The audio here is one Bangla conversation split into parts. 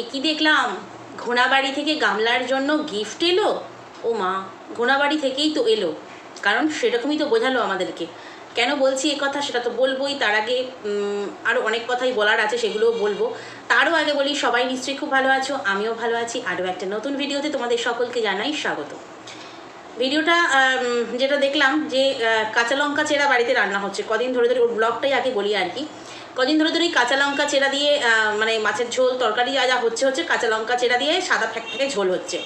এ কি দেখলাম? ঘোড়াবাড়ি থেকে গামলার জন্য গিফট এলো? ও মা ঘোড়াবাড়ি থেকেই তো এলো। কারণ সেরকমই তো বোঝালো আমাদেরকে। কেন বলছি এ কথা সেটা তো বলবোই, তার আগে আরও অনেক কথাই বলার আছে, সেগুলোও বলব। তারও আগে বলি, সবাই নিশ্চয়ই খুব ভালো আছো, আমিও ভালো আছি। আরও একটা নতুন ভিডিওতে তোমাদের সকলকে জানাই স্বাগত। ভিডিওটা যেটা দেখলাম যে কাঁচা লঙ্কা চেরা বাড়িতে রান্না হচ্ছে। কদিন ধরে ধরে ওর ব্লগটাই আগে বলি আর কি। কদিন ধরে ধরে এই কাঁচা লঙ্কা চেরা দিয়ে মানে মাছের ঝোল তরকারি যা যা হচ্ছে হচ্ছে কাঁচা লঙ্কা চেরা দিয়ে সাদা ফ্যাক ফ্যাকে ঝোল হচ্ছে।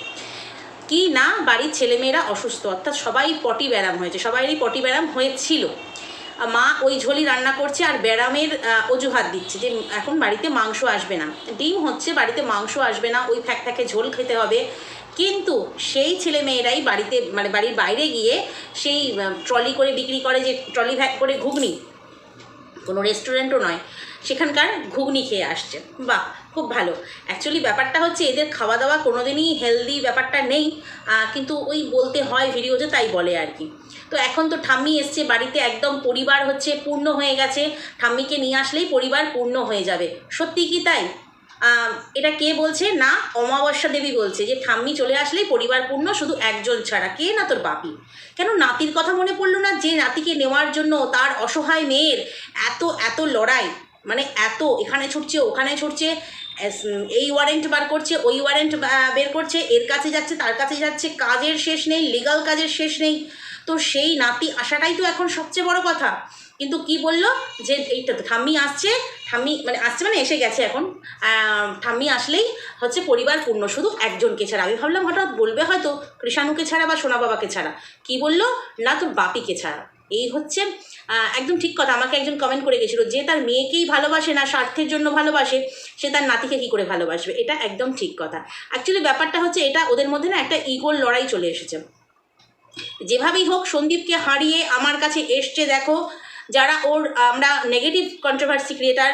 কি না বাড়ির ছেলেমেয়েরা অসুস্থ। অর্থাৎ সবাই পটি ব্যারাম হয়েছে। সবাইরই পটি ব্যারাম হয়েছিল। মা ওই ঝোলই রান্না করছে আর ব্যারামের আহ, অজুহাত দিচ্ছে যে এখন বাড়িতে মাংস আসবে না। ডিম হচ্ছে বাড়িতে মাংস আসবে না। ওই ফ্যাকে ঝোল খেতে হবে। কিন্তু সেই ছেলে মেয়েরাই বাড়িতে মানে বাড়ির বাইরে গিয়ে সেই ট্রলি করে বিক্রি করে যে ট্রলি ভ্যাক করে ঘুগনি, কোনো রেস্টুরেন্টও নয়, সেখানকার ঘুগনি খেয়ে আসছে। বাহ, খুব ভালো। অ্যাকচুয়ালি ব্যাপারটা হচ্ছে এদের খাওয়া দাওয়া কোনোদিনই হেলদি ব্যাপারটা নেই কিন্তু ওই বলতে হয় ভিডিওতে তাই বলে আর কি। তো এখন তো ঠাম্মি এসছে, বাড়িতে একদম পরিবার হচ্ছে পূর্ণ হয়ে গেছে। ঠাম্মিকে নিয়ে আসলেই পরিবার পূর্ণ হয়ে যাবে। সত্যি কি তাই? এটা কে বলছে? না, অমাবস্যা দেবী বলছে যে, ঠাম্মি চলে আসলেই পরিবার পূর্ণ শুধু একজন ছাড়া। কে না তোর বাপি? কেন নাতির কথা মনে পড়ল না যে, নাতিকে নেওয়ার জন্য তার অসহায় মেয়ের এত এত লড়াই? মানে এত, এখানে ছুটছে, ওখানে ছুটছে এই ওয়ারেন্ট বার করছে, ওই ওয়ারেন্ট বের করছে, এর কাছে যাচ্ছে, তার কাছে যাচ্ছে, কাজের শেষ নেই লিগাল কাজের শেষ নেই। তো সেই নাতি আসাটাই তো এখন সবচেয়ে বড় কথা। কিন্তু কি বলল? যে এইটা তো ঠাম্মি আসছে, ঠাম্মি মানে আসছে মানে এসে গেছে এখন। ঠাম্মি আসলেই হচ্ছে পরিবার পূর্ণ, শুধু একজনকে ছাড়া। আমি ভাবলাম হঠাৎ বলবে হয়তো কৃষাণুকে ছাড়া বা সোনা বাবাকে ছাড়া। কি বলল? না, তোর বাপিকে ছাড়া। এই হচ্ছে একদম ঠিক কথা। আমাকে একজন কমেন্ট করে গেছিল যে তার মেয়েকেই ভালোবাসে না, স্বার্থের জন্য ভালোবাসে, সে তার নাতিকে কী করে ভালোবাসবে? এটা একদম ঠিক কথা। অ্যাকচুয়ালি ব্যাপারটা হচ্ছে এটা ওদের মধ্যে না একটা ইগোর লড়াই চলে এসেছে। যেভাবেই হোক, সন্দীপকে হারিয়ে আমার কাছে এসছে, দেখো যারা ওর, আমরা নেগেটিভ কন্ট্রোভার্সি ক্রিয়েটার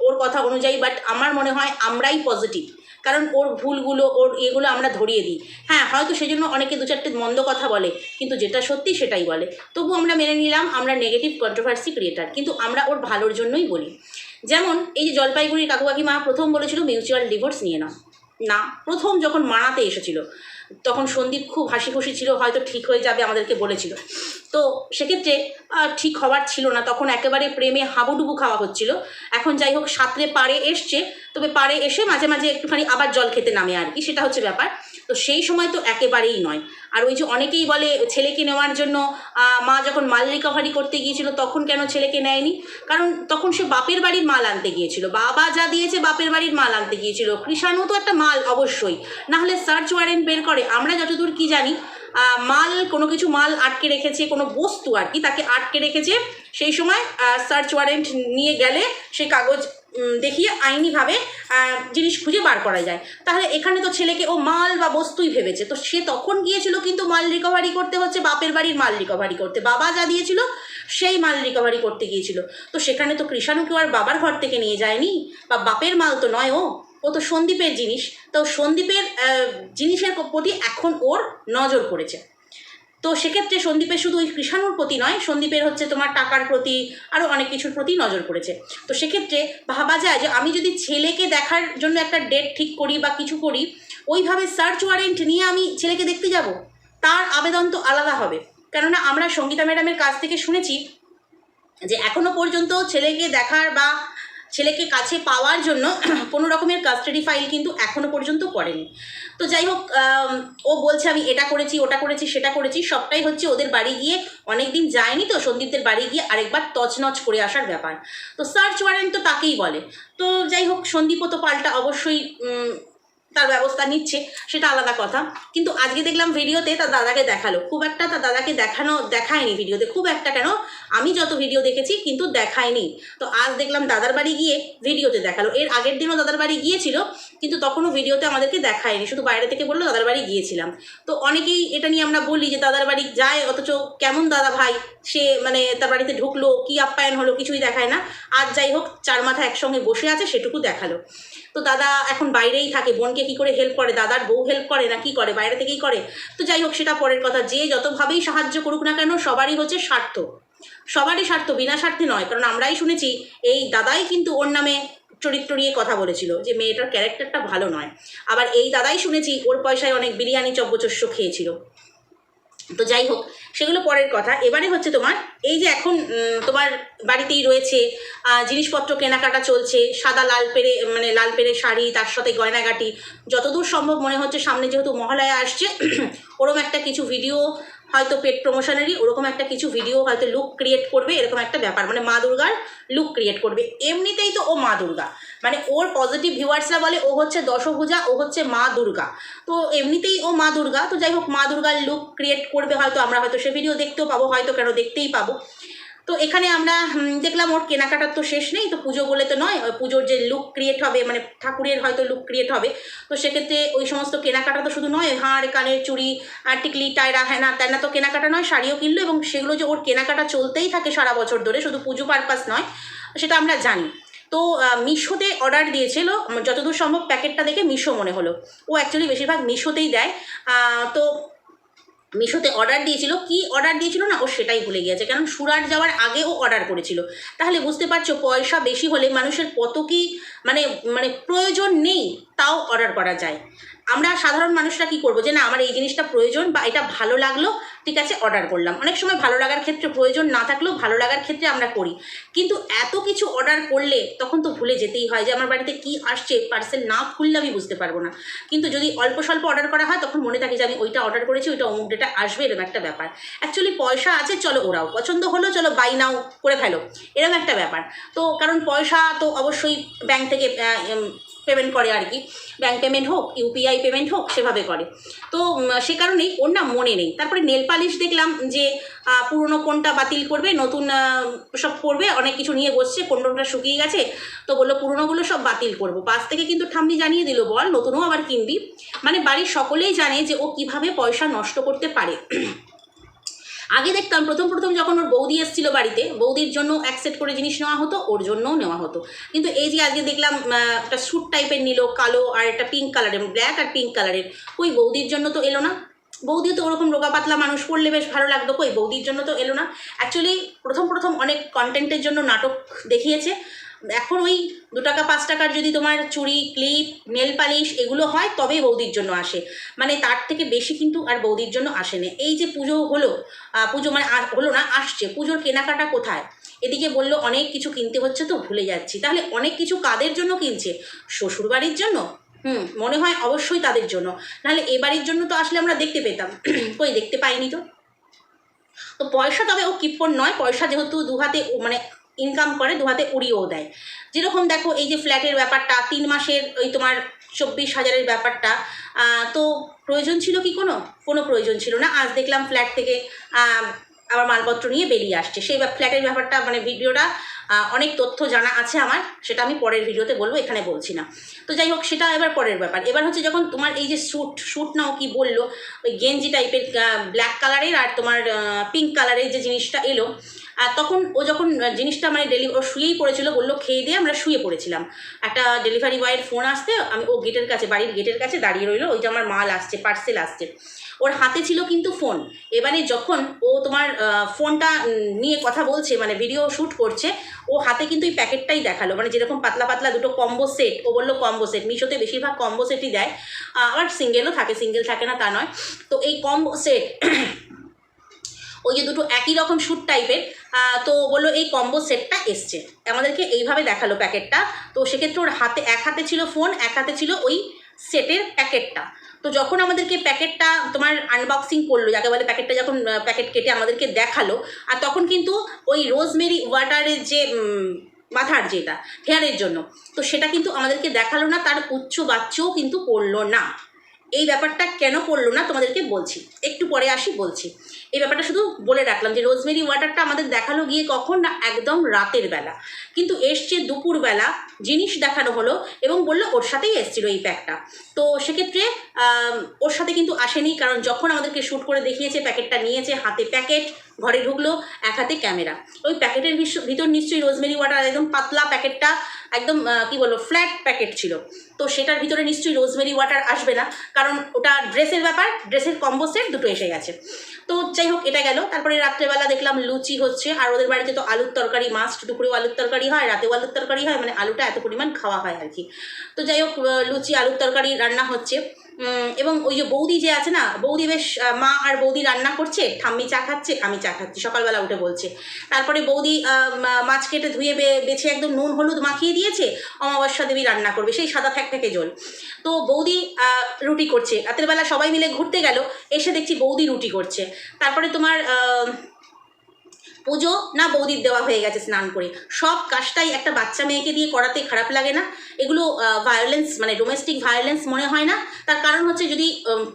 ওর কথা অনুযায়ী বাট আমার মনে হয় আমরাই পজিটিভ কারণ ওর ভুলগুলো, ওর এগুলো আমরা ধরিয়ে দিই। হ্যাঁ হয়তো সেজন্য অনেকে দু চারটে মন্দ কথা বলে, কিন্তু যেটা সত্যি সেটাই বলে। তবু আমরা মেনে নিলাম, আমরা নেগেটিভ কন্ট্রোভার্সি ক্রিয়েটার কিন্তু আমরা ওর ভালোর জন্যই বলি। যেমন, এই যে জলপাইগুড়ির কাকু কাকিমা প্রথম বলেছিল মিউচুয়াল ডিভোর্স নিয়ে নাও। না, প্রথম যখন মানাতে এসেছিল তখন সন্দীপ খুব হাসি খুশি ছিল, হয়তো ঠিক হয়ে যাবে আমাদেরকে বলেছিল। তো সেক্ষেত্রে ঠিক হওয়ার ছিল না, তখন একেবারে প্রেমে হাবুডুবু খাওয়া হচ্ছিল। এখন যাই হোক, সাঁতরে পাড়ে এসছে, তবে পাড়ে এসে মাঝে মাঝে একটুখানি আবার জল খেতে নামে আর কি, সেটা হচ্ছে ব্যাপার। তো সেই সময় তো একেবারেই নয়। আর ওই যে অনেকেই বলে ছেলেকে নেওয়ার জন্য মা যখন মাল রিকভারি করতে গিয়েছিল তখন কেন ছেলেকে নেয়নি? কারণ তখন সে বাপের বাড়ির মাল আনতে গিয়েছিল। বাবা যা দিয়েছে বাপের বাড়ির মাল আনতে গিয়েছিল। কৃষাণু তো একটা মাল অবশ্যই। না হলে সার্চ ওয়ারেন্ট বের করে। আমরা যতদূর কি জানি মাল, কোনো কিছু মাল আটকে রেখেছে, কোনো বস্তু আর কি তাকে আটকে রেখেছে, সেই সময় সার্চ ওয়ারেন্ট নিয়ে গেলে সেই কাগজ দেখিয়ে আইনিভাবে জিনিস খুঁজে বার করা যায়। তাহলে এখানে তো ছেলেকে, ও মাল বা বস্তুই ভেবেছে। তো সে তখন গিয়েছিল কিন্তু মাল রিকভারি করতে হচ্ছে, বাপের বাড়ির মাল রিকভারি করতে। বাবা যা দিয়েছিল, সেই মাল রিকভারি করতে গিয়েছিল। তো সেখানে তো কৃষাণুকে আর বাবার ঘর থেকে নিয়ে যায়নি, বা বাপের মাল তো নয় ও। ও তো সন্দীপের জিনিস। তো সন্দীপের জিনিসের প্রতি এখন ওর নজর পড়েছে। তো সেক্ষেত্রে সন্দীপের শুধু ওই কৃষাণুর প্রতি নয়, সন্দীপের হচ্ছে তোমার টাকার প্রতি আরও অনেক কিছুর প্রতি নজর পড়েছে। তো সেক্ষেত্রে ভাবা যায় যে আমি যদি ছেলেকে দেখার জন্য একটা ডেট ঠিক করি বা কিছু করি, ওইভাবে সার্চ ওয়ারেন্ট নিয়ে আমি ছেলেকে দেখতে যাব? তার আবেদন তো আলাদা হবে। কেননা আমরা সঙ্গীতা ম্যাডামের কাছ থেকে শুনেছি যে এখনও পর্যন্ত ছেলেকে দেখার বা ছেলেকে কাছে পাওয়ার জন্য কোনো রকমের কাস্টাডি ফাইল কিন্তু এখনও পর্যন্ত করেনি। তো যাই হোক ও বলছে আমি এটা করেছি ওটা করেছি সেটা করেছি। সবটাই হচ্ছে ওদের বাড়ি গিয়ে অনেক দিন যায়নি তো সন্দীপদের বাড়ি গিয়ে আরেকবার তছনছ করে আসার ব্যাপার। তো সার্চ ওয়ারেন্ট তো তাকেই বলে। তো যাই হোক সন্দীপও তো পাল্টা অবশ্যই তার ব্যবস্থা নিচ্ছে, সেটা আলাদা কথা। কিন্তু আজকে দেখলাম ভিডিওতে তার দাদাকে দেখাল। খুব একটা তার দাদাকে দেখানো, দেখায়নি ভিডিওতে। খুব একটা কেন? আমি যত ভিডিও দেখেছি কিন্তু দেখায়নি। তো আজ দেখলাম দাদার বাড়ি গিয়ে ভিডিওতে দেখাল। এর আগের দিনও দাদার বাড়ি গিয়েছিল, কিন্তু তখনও ভিডিওতে আমাদেরকে দেখায়নি। শুধু বাইরে থেকে বলল, দাদার বাড়ি গিয়েছিলাম। তো অনেকেই এটা নিয়ে আমরা বলি যে, দাদার বাড়ি যায়, অথচ কেমন দাদা ভাই? সে মানে তার বাড়িতে ঢুকলো, কি আপ্যায়ন হলো? কিছুই দেখায় না। আজ যাই হোক, চার মাথা একসঙ্গে বসে আছে, সেটুকু দেখাল। তো দাদা এখন বাইরেই থাকে, বোনকে কি করে হেল্প করে? দাদার বউ হেল্প করে না কি করে? বাইরে থেকেই করে? তো যাই হোক, সেটা পরের কথা। যে যতভাবেই সাহায্য করুক না কেন, সবারই হচ্ছে স্বার্থ। সবারই স্বার্থ, বিনা স্বার্থে নয়। কারণ আমরাই শুনেছি, এই দাদাই কিন্তু ওর নামে চরিত্র নিয়ে কথা বলেছিল যে মেয়েটার ক্যারেক্টারটা ভালো নয়। আবার এই দাদাই শুনেছি, ওর পয়সায় অনেক বিরিয়ানি চব্বচস্য খেয়েছিল। তো যাই হোক, সেগুলো পরের কথা। এবারে হচ্ছে তোমার, এই যে এখন তোমার বাড়িতেই রয়েছে জিনিসপত্র কেনাকাটা চলছে, সাদা লাল পেরে মানে লাল পেরে শাড়ি, তার সাথে গয়নাগাটি, যতদূর সম্ভব মনে হচ্ছে সামনে যেহেতু মহালয়া আসছে, ওরম একটা কিছু ভিডিও হয়তো পেট প্রমোশনেরই ওরকম একটা কিছু ভিডিও হয়তো লুক ক্রিয়েট করবে, এরকম একটা ব্যাপার। মানে মা দুর্গার লুক ক্রিয়েট করবে। এমনিতেই তো ও মা দুর্গা। মানে ওর পজিটিভ ভিউয়ার্সরা বলে ও হচ্ছে দশভূজা, ও হচ্ছে মা দুর্গা। তো এমনিতেই ও মা দুর্গা। তো যাই হোক, মা দুর্গার লুক ক্রিয়েট করবে হয়তো আমরা হয়তো সে ভিডিও দেখতেও পাবো, হয়তো কেন দেখতেই পাবো। তো এখানে আমরা দেখলাম ওর কেনাকাটার তো শেষ নেই, তো পুজো বলে তো নয়, পুজোর যে লুক ক্রিয়েট হবে মানে ঠাকুরের হয়তো লুক ক্রিয়েট হবে, তো সেক্ষেত্রে ওই সমস্ত কেনাকাটা তো শুধু নয় হাড় কানের চুড়ি, আর টিকলি, টায়রা হ্যানা ত্যানা তো কেনাকাটা নয়, শাড়িও কিনলো এবং সেগুলো যে ওর কেনাকাটা চলতেই থাকে সারা বছর ধরে, শুধু পুজো পারপাস নয়, সেটা আমরা জানি। তো মিশোতে অর্ডার দিয়েছিল, যতদূর সম্ভব প্যাকেটটা দেখে মিশো মনে হলো। ও অ্যাকচুয়ালি বেশিরভাগ মিশোতেই দেয়। তো মিশোতে অর্ডার দিয়েছিল। কি অর্ডার দিয়েছিল না? ও সেটাই ভুলে গিয়েছে। কারণ সুরাট যাওয়ার আগে ও অর্ডার করেছিল। তাহলে বুঝতে পারছ, পয়সা বেশি হলে মানুষের কত কি মানে মানে প্রয়োজন নেই, তাও অর্ডার করা যায়। আমরা সাধারণ মানুষরা কি করব? যে না, আমার এই জিনিসটা প্রয়োজন বা এটা ভালো লাগল, ঠিক আছে অর্ডার করলাম। অনেক সময় ভালো লাগার ক্ষেত্রে প্রয়োজন না থাকলেও ভালো লাগার ক্ষেত্রে আমরা করি। কিন্তু এত কিছু অর্ডার করলে তখন তো ভুলে যেতেই হয় যে, আমার বাড়িতে কি আসছে পার্সেল না খুললে আমি বুঝতে পারব না। কিন্তু যদি অল্প স্বল্প অর্ডার করা হয়, তখন মনে থাকে যে, আমি ওইটা অর্ডার করেছি, ওইটা অমুক ডেটা আসবে, এরকম একটা ব্যাপার। অ্যাকচুয়ালি পয়সা আছে, চলো ওরাও পছন্দ হলো, চলো বাই নাও করে ফেলো। এরকম একটা ব্যাপার। তো কারণ পয়সা তো অবশ্যই ব্যাংক থেকে পেমেন্ট করে আর কি। ব্যাঙ্ক পেমেন্ট হোক ইউপিআই পেমেন্ট হোক, সেভাবে করে। তো সে কারণেই ওর না মনে নেই। তারপরে নেল পালিশ দেখলাম যে পুরনো কোনটা বাতিল করবে, নতুন সব করবে, অনেক কিছু নিয়ে বসছে, কোনটা শুকিয়ে গেছে, তো বলল পুরনোগুলো সব বাতিল করব। পাশ থেকে কিন্তু ঠাম্মি জানিয়ে দিল, বল, নতুনও আবার কিনবি? মানে বাড়ির সকলেই জানে যে ও কীভাবে পয়সা নষ্ট করতে পারে। আগে দেখতাম প্রথম প্রথম যখন ওর বৌদি এসেছিল বাড়িতে, বৌদির জন্য এক সেট করে জিনিস নেওয়া হতো, ওর জন্যও নেওয়া হতো। কিন্তু এই যে আজকে দেখলাম একটা স্যুট টাইপের নিল, কালো আর একটা পিঙ্ক কালারের ব্ল্যাক আর পিঙ্ক কালারের ওই বৌদির জন্য তো এলো না। বৌদি তো ওরকম রোগা পাতলা মানুষ, পড়লে বেশ ভালো লাগতো, কই বৌদির জন্য তো এলো না। অ্যাকচুয়ালি প্রথম প্রথম অনেক কন্টেন্টের জন্য নাটক দেখিয়েছে। এখন ওই দু টাকা, পাঁচ টাকার যদি তোমার চুড়ি, ক্লিপ, নেল পালিশ এগুলো হয়, তবেই বৌদির জন্য আসে। মানে তার থেকে বেশি কিন্তু আর বৌদির জন্য আসে না। এই যে পুজো হলো পুজো মানে হলো না, আসছে। পুজোর কেনাকাটা কোথায়? এদিকে বলল, অনেক কিছু কিনতে হচ্ছে তো, ভুলে যাচ্ছি। তাহলে অনেক কিছু কাদের জন্য কিনছে? শ্বশুর বাড়ির জন্য? হুম, মনে হয় অবশ্যই তাদের জন্য। নাহলে এ বাড়ির জন্য তো আসলে আমরা দেখতে পেতাম। কই, দেখতে পাইনি তো। তো পয়সা তবে ও কিপ্পন নয়। পয়সা যেহেতু দু হাতে মানে ইনকাম করে দু হাতে উড়িয়েও দেয়। যেরকম দেখো, এই যে ফ্ল্যাটের ব্যাপারটা, তিন মাসের ওই তোমার চব্বিশ হাজারের ব্যাপারটা তো প্রয়োজন ছিল কি কোনো? কোনো প্রয়োজন ছিল না। আজ দেখলাম ফ্ল্যাট থেকে আবার মালপত্র নিয়ে বেরিয়ে আসছে। সেই ফ্ল্যাটের ব্যাপারটা মানে ভিডিওটা অনেক তথ্য জানা আছে আমার, সেটা আমি পরের ভিডিওতে বলব, এখানে বলছি না। তো যাই হোক, সেটা এবার পরের ব্যাপার। এবার হচ্ছে যখন তোমার এই যে স্যুট স্যুট নাও কি বলল, ওই গেঞ্জি টাইপের ব্ল্যাক কালারের আর তোমার পিঙ্ক কালারের যে জিনিসটা এলো আর তখন ও যখন জিনিসটা মানে ডেলি, ও শুয়েই পড়েছিল, বলল খেয়ে দিয়ে আমরা শুয়ে পড়েছিলাম। একটা ডেলিভারি বয়ের ফোন আসতে, আমি, ও গেটের কাছে, বাড়ির গেটের কাছে দাঁড়িয়ে রইল ওইটা আমার মাল আসছে পার্সেল আসছে। ওর হাতে ছিল কিন্তু ফোন এবারে যখন ও তোমার ফোনটা নিয়ে কথা বলছে মানে ভিডিও শ্যুট করছে, ও হাতে কিন্তু এই প্যাকেটটাই দেখাল। মানে যেরকম পাতলা পাতলা দুটো কম্বো সেট ও বলল কম্বো সেট মিশোতে বেশিরভাগ কম্বো সেটই দেয়। আবার সিঙ্গেলও থাকে সিঙ্গেল থাকে না তা নয়। তো এই কম্বো সেট ওই যে দুটো একই রকম শ্যুট টাইপের তো বলল এই কম্বো সেটটা এসছে। আমাদেরকে এইভাবে দেখাল প্যাকেটটা। তো সেক্ষেত্রে ওর হাতে, এক হাতে ছিল ফোন এক হাতে ছিল ওই সেটের প্যাকেটটা। তো যখন আমাদেরকে প্যাকেটটা তোমার আনবক্সিং করল, যাকে বলে প্যাকেটটা যখন প্যাকেট কেটে আমাদেরকে দেখাল, আর তখন কিন্তু ওই রোজমেরি ওয়াটারের যে মাথার যেটা হেয়ারের জন্য, তো সেটা কিন্তু আমাদেরকে দেখাল না, তার উচ্চ বাচ্চাও কিন্তু পড়ল না। এই ব্যাপারটা কেন করল না তোমাদেরকে বলছি। একটু পরে আসি, বলছি। এই ব্যাপারটা শুধু বলে রাখলাম যে রোজমেরি ওয়াটারটা আমাদের দেখাল গিয়ে কখন না একদম রাতের বেলা। কিন্তু এসছে দুপুরবেলা জিনিস দেখানো হলো এবং বলল ওর সাথেই এসছিল এই প্যাকটা। তো সেক্ষেত্রে ওর সাথে কিন্তু আসেনি কারণ যখন আমাদেরকে শ্যুট করে দেখিয়েছে, প্যাকেটটা নিয়েছে, হাতে প্যাকেট ঘরে ঢুকলো এক হাতে ক্যামেরা। ওই প্যাকেটের ভিতর নিশ্চয়ই রোজমেরি ওয়াটার, একদম পাতলা প্যাকেটটা, একদম কি বলব ফ্ল্যাট প্যাকেট ছিল। তো সেটার ভিতরে নিশ্চয়ই রোজমেরি ওয়াটার আসবে না, কারণ ওটা ড্রেসের ব্যাপার, ড্রেসের কম্বো সেট দুটো এসে গেছে। তো যাই হোক, এটা গেল। তারপরে রাত্রেবেলা দেখলাম লুচি হচ্ছে, আর ওদের বাড়িতে তো আলুর তরকারি মাস্ট দুপুরেও আলুর তরকারি হয়, রাতেও আলুর তরকারি হয় মানে আলুটা এত পরিমাণ খাওয়া হয় আর কি। তো যাই হোক লুচি, আলুর তরকারি রান্না হচ্ছে। এবং ওই যে বৌদি যে আছে না, বৌদি বেশ মা আর বৌদি রান্না করছে, ঠাম্মি চা খাচ্ছে, আমি চা খাচ্ছি, সকালবেলা উঠে বলছে। তারপরে বৌদি মাছ কেটে ধুয়ে বেছে একদম নুন, হলুদ মাখিয়ে দিয়েছে, অমাবস্যা দেবী রান্না করবে, সেই সাদা ফ্যাক ফ্যাকে জল। তো বৌদি রুটি করছে। রাতের বেলা সবাই মিলে ঘুরতে গেল, এসে দেখছি বৌদি রুটি করছে। তারপরে তোমার পুজো না বৌদির দেওয়া হয়ে গেছে স্নান করে। সব কাজটাই একটা বাচ্চা মেয়েকে দিয়ে করাতে খারাপ লাগে না। এগুলো ভায়োলেন্স মানে ডোমেস্টিক ভায়োলেন্স মনে হয় না। তার কারণ হচ্ছে যদি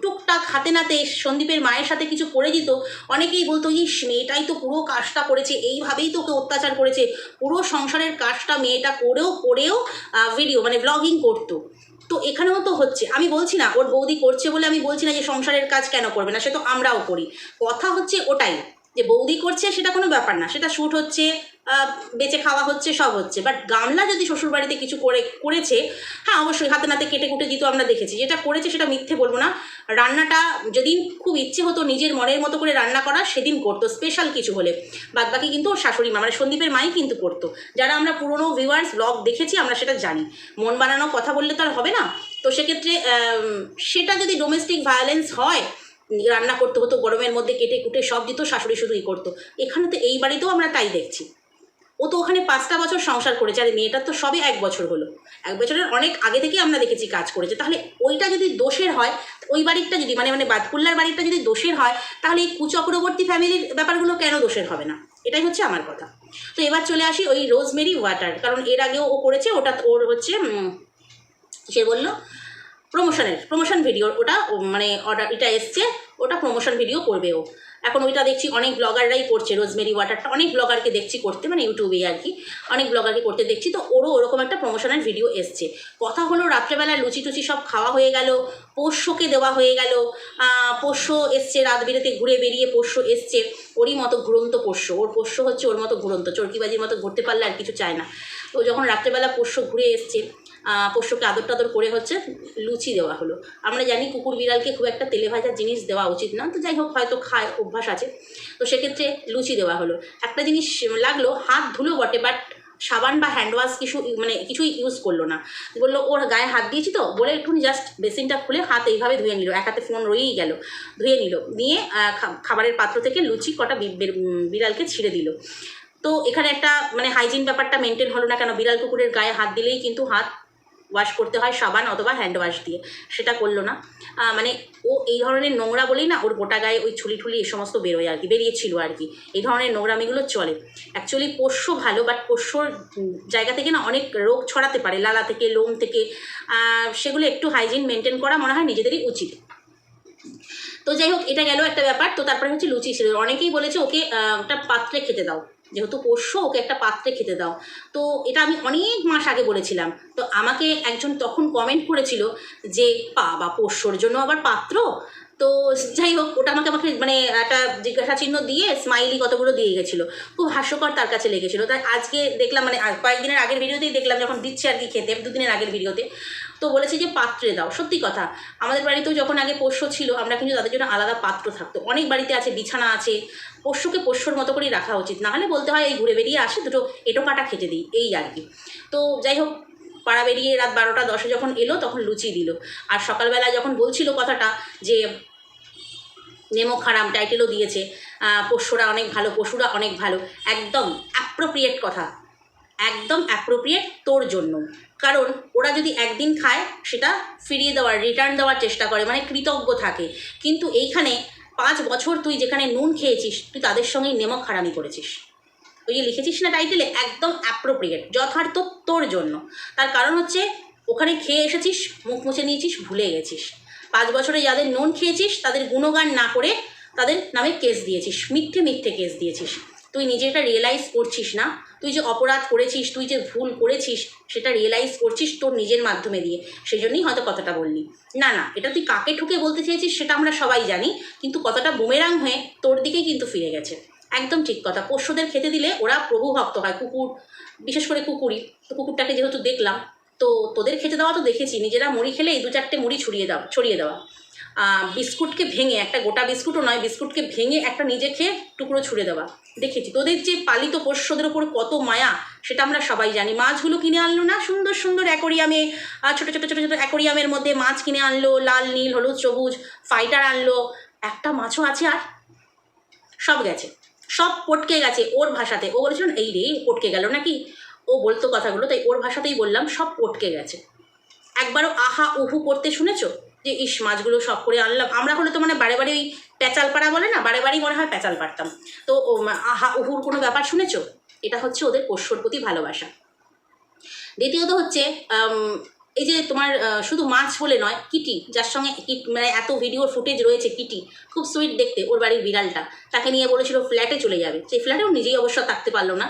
টুকটাক হাতে নাতে সন্দীপের মায়ের সাথে কিছু করে দিত, অনেকেই বলতো, ইস, মেয়েটাই তো পুরো কাজটা করেছে, এইভাবেই তোকে অত্যাচার করেছে। পুরো সংসারের কাজটা মেয়েটা করেও করেও ভিডিও মানে ব্লগিং করতো। তো এখানেও তো হচ্ছে। আমি বলছি না, ওর বৌদি করছে বলে আমি বলছি না যে সংসারের কাজ কেন করবে না, সে তো আমরাও করি। কথা হচ্ছে ওটাই। যে বৌদি করছে সেটা কোনো ব্যাপার না, সেটা শ্যুট হচ্ছে বেঁচে খাওয়া হচ্ছে, সব হচ্ছে। বাট গামলা যদি শ্বশুরবাড়িতে কিছু করে, করেছে হ্যাঁ অবশ্যই হাতে নাতে কেটে কুটে দিত আমরা দেখেছি। যেটা করেছে সেটা মিথ্যে বলব না। রান্নাটা যেদিন খুব ইচ্ছে হতো নিজের মনের মতো করে রান্না করা, সেদিন করতো। স্পেশাল কিছু হলে। বাদ বাকি কিন্তু ওর শাশুড়ি মা মানে সন্দীপের মাই কিন্তু করতো। যারা আমরা পুরনো ভিউয়ার্স ব্লগ দেখেছি, আমরা সেটা জানি। মন বানানো কথা বললে তো আর হবে না। তো সেক্ষেত্রে সেটা যদি ডোমেস্টিক ভায়োলেন্স হয় রান্না করতে হতো, গরমের মধ্যে কেটে কুটে সব দিত, শাশুড়ি শুধুই করতো। এখানে তো এই বাড়িতেও আমরা তাই দেখছি। ও তো ওখানে পাঁচটা বছর সংসার করেছে, আর মেয়েটার তো সবে এক বছর হলো। এক বছরের অনেক আগে থেকে আমরা দেখেছি কাজ করেছে। তাহলে ওইটা যদি দোষের হয়, ওই বাড়িটা যদি মানে মানে বাদকুল্লার বাড়িটা যদি দোষের হয়, তাহলে এই কুচক্রবর্তী ফ্যামিলির ব্যাপারগুলো কেন দোষের হবে না? এটাই হচ্ছে আমার কথা। তো এবার চলে আসি ওই রোজমেরি ওয়াটার, কারণ এর আগেও ও করেছে, ওটা ওর হচ্ছে সে বলল প্রমোশনের প্রমোশন ভিডিও ওটা মানে অর্ডার এটা এসছে, ওটা প্রমোশন ভিডিও করবে ও। এখন ওইটা দেখছি অনেক ব্লগাররাই করছে রোজমেরি ওয়াটারটা অনেক ব্লগারকে দেখছি করতে মানে ইউটিউবে আর কি। অনেক ব্লগারকে করতে দেখছি, তো ওরও ওরকম একটা প্রমোশনের ভিডিও এসছে। কথা হলো রাত্রেবেলা লুচি টুচি সব খাওয়া হয়ে গেল, পোষ্যকে দেওয়া হয়ে গেল পোষ্য এসছে রাত বেরোতে ঘুরে বেরিয়ে পোষ্য এসছে, ওরই মতো ঘুরন্ত পোষ্য। ওর পোষ্য হচ্ছে ওর মতো ঘুরন্ত, চরকিবাজির মতো ঘুরতে পারলে আর কিছু চায় না। তো যখন রাত্রেবেলা পোষ্য ঘুরে এসছে পোষ্যকে আদর টাদর করে হচ্ছে লুচি দেওয়া হলো। আমরা জানি কুকুর বিড়ালকে খুব একটা তেলে ভাজা জিনিস দেওয়া উচিত না। তো যাই হোক, হয়তো খায়, অভ্যাস আছে। তো সেক্ষেত্রে লুচি দেওয়া হলো। একটা জিনিস লাগল, হাত ধুলো বটে বাট সাবান বা হ্যান্ড ওয়াশ কিছু মানে কিছুই ইউজ করল না। বলল, ওর গায়ে হাত দিয়েছি তো? বলে একটু জাস্ট বেসিনটা খুলে হাত এইভাবে ধুয়ে নিল। এক হাতে ফোন রয়েই গেল। ধুয়ে নিল। নিয়ে খাবারের পাত্র থেকে লুচি কটা বিড়ালকে ছিঁড়ে দিল। তো এখানে একটা মানে হাইজিন ব্যাপারটা মেনটেন হলো না কেন? বিড়াল কুকুরের গায়ে হাত দিলেই কিন্তু হাত ওয়াশ করতে হয় সাবান অথবা হ্যান্ড ওয়াশ দিয়ে। সেটা করল না। মানে ও এই ধরনের নোংরা বলেই না ওর গোটা গায়ে ওই ছুলি ঠুলি এই সমস্ত বেরোয় আর কি, বেরিয়েছিল আর কি। এই ধরনের নোংরামিগুলো চলে। অ্যাকচুয়ালি পোষ্য ভালো বাট পোষ্যর জায়গা থেকে না অনেক রোগ ছড়াতে পারে। লালা থেকে, লোম থেকে সেগুলো একটু হাইজিন মেনটেন করা মনে হয় নিজেদেরই উচিত। তো যাই হোক, এটা গেল একটা ব্যাপার। তো তারপরে হচ্ছে লুচি ছিল। অনেকেই বলেছে ওকে একটা পাত্রে খেতে দাও। যেহেতু পোষ্য, ওকে একটা পাত্রে খেতে দাও। তো এটা আমি অনেক মাস আগে বলেছিলাম। তো আমাকে একজন তখন কমেন্ট করেছিল যে, বাবা, পোষ্যর জন্য আবার পাত্র? তো যাই হোক, ওটা আমাকে আমাকে মানে একটা জিজ্ঞাসা চিহ্ন দিয়ে স্মাইলি কতগুলো দিয়ে গেছিল। খুব হাস্যকর তার কাছে লেগেছিলো। তাই আজকে দেখলাম মানে কয়েকদিনের আগের ভিডিওতেই দেখলাম যখন দিচ্ছে আর কি খেতে দুদিনের আগের ভিডিওতে তো বলেছে যে পাত্রে দাও। সত্যি কথা, আমাদের বাড়িতেও যখন আগে পোষ্য ছিল, আমরা কিন্তু তাদের জন্য আলাদা পাত্র থাকতো। অনেক বাড়িতে আছে, বিছানা আছে, পোষ্যকে পোষ্যর মতো করেই রাখা উচিত। নাহলে বলতে হয়, এই ঘুরে বেরিয়ে আসে, দুটো এটো কাটা খেতে দিই। এই আর কি। তো যাই হোক, পাড়া বেরিয়ে রাত বারোটা দশে যখন এলো, তখন লুচি দিল। আর সকালবেলা যখন বলছিল কথাটা যে, নেমো খারাম টাইটেলও দিয়েছে। পোষ্যরা অনেক ভালো, পশুরা অনেক ভালো। একদম অ্যাপ্রোপ্রিয়েট কথা। একদম অ্যাপ্রোপ্রিয়েট তোর জন্য। কারণ ওরা যদি একদিন খায়, সেটা ফিরিয়ে দেওয়ার রিটার্ন দেওয়ার চেষ্টা করে মানে কৃতজ্ঞ থাকে। কিন্তু এইখানে পাঁচ বছর তুই যেখানে নুন খেয়েছিস, তুই তাদের সঙ্গেই নেমক হারামি করেছিস। ওই যে লিখেছিস না টাইটেলে একদম অ্যাপ্রোপ্রিয়েট যথার্থ তোর জন্য। তার কারণ হচ্ছে, ওখানে খেয়ে এসেছিস, মুখ মুছে নিয়েছিস, ভুলে গেছিস। পাঁচ বছরে যাদের নুন খেয়েছিস, তাদের গুণগান না করে তাদের নামে কেস দিয়েছিস, মিথ্যে মিথ্যে কেস দিয়েছিস। তুই নিজে এটা রিয়েলাইজ করছিস না। তুই যে অপরাধ করেছিস, তুই যে ভুল করেছিস, সেটা রিয়েলাইজ করছিস তোর নিজের মাধ্যমে দিয়ে। সেই জন্যই হয়তো কথাটা বললি। না না, এটা তুই কাকে ঠুকে বলতে চেয়েছিস সেটা আমরা সবাই জানি, কিন্তু কথাটা বুমেরাং হয়ে তোর দিকেই কিন্তু ফিরে গেছে। একদম ঠিক কথা। পোষ্যদের খেতে দিলে ওরা প্রভু ভক্ত হয়, কুকুর, বিশেষ করে কুকুরই। তো কুকুরটাকে যেহেতু দেখলাম, তো তোদের খেতে দেওয়া তো দেখেছি। নিজেরা মুড়ি খেলে এই দু চারটে মুড়ি ছড়িয়ে দাও, ছড়িয়ে দেওয়া। বিস্কুটকে ভেঙে, একটা গোটা বিস্কুটও নয়, বিস্কুটকে ভেঙে একটা নিজে খেয়ে টুকরো ছুঁড়ে দেওয়া। দেখেছি। তোদের যে পালিত পোষ্যদের ওপর কত মায়া, সেটা আমরা সবাই জানি। মাছগুলো কিনে আনলো না? সুন্দর সুন্দর অ্যাকোরিয়ামে ছোটো ছোটো ছোটো, ছোট অ্যাকোরিয়ামের মধ্যে মাছ কিনে আনলো, লাল, নীল, হলুদ, সবুজ ফাইটার আনলো। একটা মাছও আছে আর? সব গেছে। সব পটকে গেছে ওর ভাষাতে। ও বলেছিল, এই রে, পটকে গেল নাকি? ও বলতো কথাগুলো, তাই ওর ভাষাতেই বললাম, সব পটকে গেছে। একবারও আহা, উহু করতে শুনেছো? যে, ইস, মাছগুলো সব করে আনলাম। আমরা হলে তো মানে বারে বারে ওই প্যাচাল পাড়া বলে না, বারে বারেই মনে হয় প্যাচাল পারতাম তো আহা, উহুর কোনো ব্যাপার শুনেছ? এটা হচ্ছে ওদের পোষ্যর প্রতি ভালোবাসা। দ্বিতীয়ত হচ্ছে এই যে তোমার শুধু মাছ বলে নয়, কিটি, যার সঙ্গে মানে এত ভিডিও ফুটেজ রয়েছে কিটি, খুব সুইট দেখতে ওর বাড়ির বিড়ালটা। তাকে নিয়ে বলেছিল ফ্ল্যাটে চলে যাবে। সেই ফ্ল্যাটেও নিজেই অবশ্য থাকতে পারল না।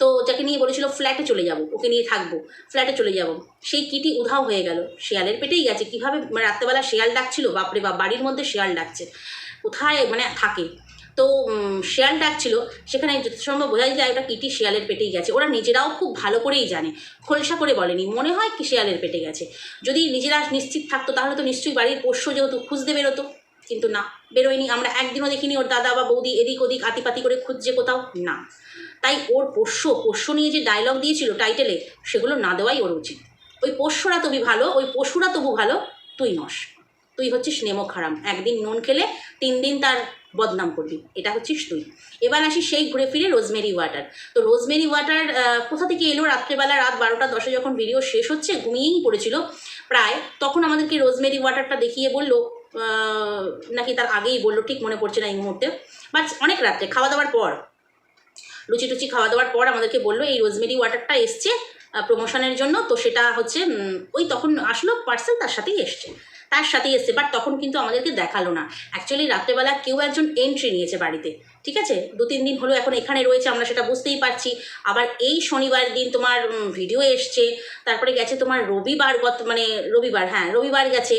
তো যাকে নিয়ে বলেছিল ফ্ল্যাটে চলে যাব, ওকে নিয়ে থাকব ফ্ল্যাটে চলে যাব। সেই কিটি উধাও হয়ে গেল। শেয়ালের পেটেই গেছে। কীভাবে মানে রাত্রেবেলা শেয়াল ডাকছিল, বাপরে বাপ, বাড়ির মধ্যে শেয়াল ডাকছে। কোথায় মানে থাকে। তো শেয়াল ডাকছিল সেখানে যথাসম্ভব বোঝা যায় ওটা কিটি শেয়ালের পেটেই গেছে। ওরা নিজেরাও খুব ভালো করেই জানে। খোলসা করে বলেনি। মনে হয় কি শেয়ালের পেটে গেছে। যদি নিজেরা নিশ্চিত থাকতো, তাহলে তো নিশ্চয়ই বাড়ির পোষ্য যেহেতু খুঁজতে বেরোতো। কিন্তু না, বেরোয়নি। আমরা একদিনও দেখিনি ওর দাদা বা বৌদি এদিক ওদিক আতিপাতি করে খুঁজছে কোথাও। না। তাই ওর পোষ্য পোষ্য নিয়ে যে ডায়লগ দিয়েছিল টাইটেলে সেগুলো না দেওয়াই ওর উচিত। ওই পোষ্যরা তবু ভালো, ওই পশুরা তবু ভালো, তুই নস। তুই হচ্ছিস নেমো খারাম। একদিন নুন খেলে তিন দিন তার বদনাম করবি। এটা হচ্ছিস তুই। এবার আসি সেই ঘুরে ফিরে রোজমেরি ওয়াটার। তো রোজমেরি ওয়াটার কোথা থেকে এলো? রাত্রেবেলা রাত বারোটা দশে যখন ভিডিও শেষ হচ্ছে, ঘুমিয়েই পড়েছিল প্রায়, তখন আমাদেরকে রোজমেরি ওয়াটারটা দেখিয়ে বলল নাকি তার আগেই বলল, ঠিক মনে পড়ছে না এই মুহূর্তে। বাট অনেক রাত্রে, খাওয়া দাওয়ার পর। লুচি টুচি খাওয়া দাওয়ার পর আমাদেরকে বলল, এই রোজমেরি ওয়াটারটা এসছে প্রমোশনের জন্য। তো সেটা হচ্ছে ওই তখন আসলো পার্সেল তার সাথেই এসছে। তার সাথেই এসছে বাট তখন কিন্তু আমাদেরকে দেখাল না। অ্যাকচুয়ালি রাত্রেবেলা কেউ একজন এন্ট্রি নিয়েছে বাড়িতে, ঠিক আছে? দু তিন দিন হলো এখন এখানে রয়েছে, আমরা সেটা বুঝতেই পারছি। আবার এই শনিবার দিন তোমার ভিডিও এসছে, তারপরে গেছে তোমার রবিবার গত মানে রবিবার হ্যাঁ রবিবার গেছে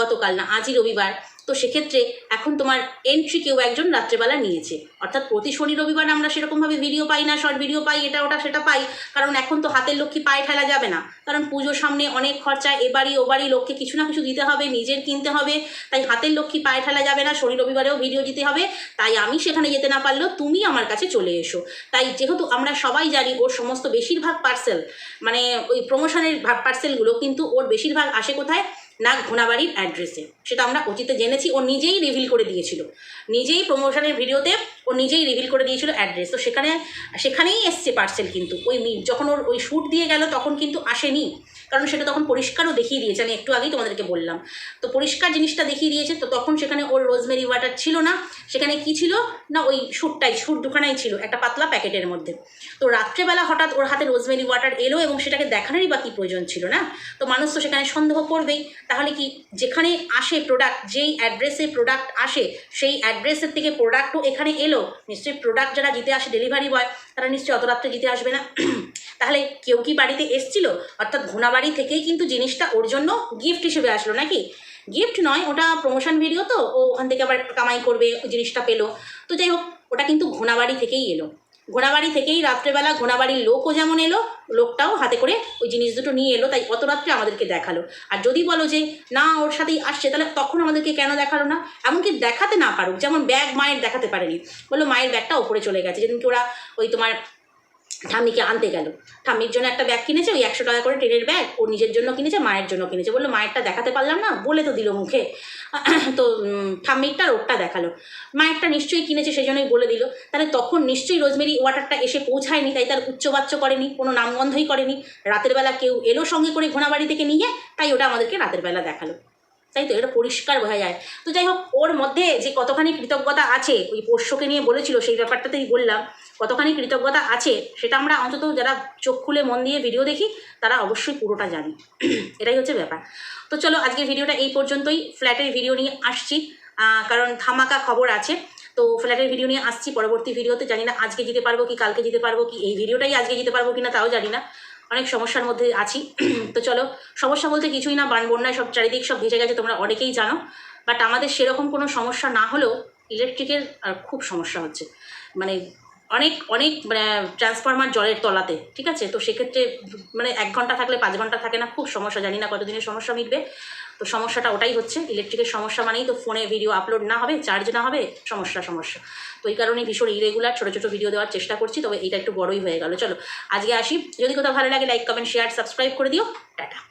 গতকাল না, আজই রবিবার। তো সেক্ষেত্রে এখন তোমার এন্ট্রি কেউ একজন রাত্রেবেলা নিয়েছে। অর্থাৎ প্রতি শনি রবিবার আমরা সেরকমভাবে ভিডিও পাই না শর্ট ভিডিও পাই, এটা, ওটা, সেটা পাই। কারণ এখন তো হাতের লক্ষ্মী পায়ে ঠেলা যাবে না। কারণ পুজোর সামনে অনেক খরচা এ বাড়ি ও বাড়ি লোককে কিছু না কিছু দিতে হবে, নিজের কিনতে হবে। তাই হাতের লক্ষ্মী পায়ে ঠেলা যাবে না, শনি রবিবারেও ভিডিও দিতে হবে। তাই আমি সেখানে যেতে না পারলেও তুমি আমার কাছে চলে এসো। তাই যেহেতু আমরা সবাই জানি ওর সমস্ত বেশিরভাগ পার্সেল মানে ওই প্রমোশনের পার্সেলগুলো কিন্তু ওর বেশিরভাগ আসে কোথায়? না ঘোনাবাড়ির অ্যাড্রেসে সেটা আমরা অতীতে জেনেছি, ও নিজেই রিভিল করে দিয়েছিল। নিজেই প্রমোশনের ভিডিওতে ও নিজেই রিভিল করে দিয়েছিল অ্যাড্রেস তো সেখানে, সেখানেই এসছে পার্সেল কিন্তু। ওই যখন ওর ওই শ্যুট দিয়ে গেল, তখন কিন্তু আসেনি। কারণ সেটা তখন পরিষ্কারও দেখিয়ে দিয়েছে। আমি একটু আগেই তোমাদেরকে বললাম। তো পরিষ্কার জিনিসটা দেখিয়ে দিয়েছে। তো তখন সেখানে ওর রোজমেরি ওয়াটার ছিল না। সেখানে কি ছিল? না, ওই শ্যুটটাই শ্যুট দুখানাই ছিল, একটা পাতলা প্যাকেটের মধ্যে। তো রাত্রেবেলা হঠাৎ ওর হাতে রোজমেরি ওয়াটার এলো এবং সেটাকে দেখানোরই বা কী প্রয়োজন ছিল না? তো মানুষ তো সেখানে সন্দেহ করবেই। তাহলে কি যেখানে আসে প্রোডাক্ট যেই অ্যাড্রেসে প্রোডাক্ট আসে, সেই অ্যাড্রেসের থেকে প্রোডাক্টও এখানে এলো, নিশ্চয়ই প্রোডাক্ট যারা জিতে আসে ডেলিভারি বয় তারা নিশ্চয়ই অত রাত্রে জিতে আসবে না। তাহলে কেউ কি বাড়িতে এসছিল? অর্থাৎ ঘোনাবাড়ি থেকেই কিন্তু জিনিসটা ওর জন্য গিফট হিসেবে আসলো নাকি? গিফট নয়, ওটা প্রমোশন ভিডিও তো, ও ওখান থেকে আবার কামাই করবে, ওই জিনিসটা পেল। তো যাই হোক, ওটা কিন্তু ঘোনাবাড়ি থেকেই এলো। ঘোনাবাড়ি থেকেই রাত্রেবেলা ঘোড়াবাড়ির লোকও যেমন এলো, লোকটাও হাতে করে ওই জিনিস দুটো নিয়ে এলো, তাই অত রাত্রে আমাদেরকে দেখাল। আর যদি বলো যে, না, ওর সাথেই আসছে, তাহলে তখন আমাদেরকে কেন দেখাল না? এমনকি দেখাতে না পারুক, যেমন ব্যাগ মায়ের দেখাতে পারেনি। বলল, মায়ের ব্যাগটা ওপরে চলে গেছে। যেদিনকে ওরা ওই তোমার ঠাম্মিকে আনতে গেল। ঠাম্মির জন্য একটা ব্যাগ কিনেছে, ওই একশো টাকা করে ট্রেনের ব্যাগ ও নিজের জন্য কিনেছে, মায়ের জন্য কিনেছে। বলল, মায়েরটা দেখাতে পারলাম না, বলে তো দিল মুখে। তো ঠাম্মিরটা ওরটা দেখাল। মায়েরটা নিশ্চয়ই কিনেছে সেই জন্যই বলে দিল। তাহলে তখন নিশ্চয়ই রোজমেরি ওয়াটারটা এসে পৌঁছায়নি, তাই তার উচ্চবাচ্য করেনি, কোনো নামগন্ধই করেনি। রাতের বেলা কেউ এলো সঙ্গে করে ঘোড়াবাড়ি থেকে নিয়ে, তাই ওটা আমাদেরকে রাতের বেলা দেখাল। তাই তো, এটা পরিষ্কার বোঝা যায়। তো যাই হোক, ওর মধ্যে যে কতখানি কৃতজ্ঞতা আছে, ওই পোষ্যকে নিয়ে বলেছিল, সেই ব্যাপারটাতেই বললাম। কতখানি কৃতজ্ঞতা আছে সেটা আমরা অন্তত যারা চোখ খুলে মন দিয়ে ভিডিও দেখি, তারা অবশ্যই পুরোটা জানি। এটাই হচ্ছে ব্যাপার। তো চলো আজকে ভিডিওটা এই পর্যন্তই। ফ্ল্যাটের ভিডিও নিয়ে আসছি। কারণ ধামাকা খবর আছে। তো ফ্ল্যাটের ভিডিও নিয়ে আসছি পরবর্তী ভিডিওতে জানি না আজকে যেতে পারব কি, কালকে যেতে পারব কি, এই ভিডিওটাই আজকে যেতে পারব কি না তাও জানি না। অনেক সমস্যার মধ্যে আছি। তো চলো, সমস্যা বলতে কিছুই না বান বন্যায় সব চারিদিক সব ভেসে গেছে, তোমরা অনেকেই জানো। বাট আমাদের সেরকম কোনো সমস্যা না হলেও ইলেকট্রিকের খুব সমস্যা হচ্ছে। মানে অনেক অনেক মানে ট্রান্সফরমার জলের তলাতে, ঠিক আছে? তো সেক্ষেত্রে মানে এক ঘণ্টা থাকলে, পাঁচ ঘণ্টা থাকে না, খুব সমস্যা, জানি না কতদিনের সমস্যা মিটবে। তো সমস্যাটা ওটাই হচ্ছে ইলেকট্রিকের সমস্যা মানেই তো ফোনে ভিডিও আপলোড না হবে চার্জ না হবে, সমস্যা সমস্যা। তো এই কারণে ভীষণ ইরেগুলার ছোটো ছোটো ভিডিও দেওয়ার চেষ্টা করছি, তবে এটা একটু বড়ই হয়ে গেল। চলো, আজকে আসি। যদি কোথাও ভালো লাগে লাইক কমেন্ট শেয়ার সাবস্ক্রাইব করে দিও। টাটা।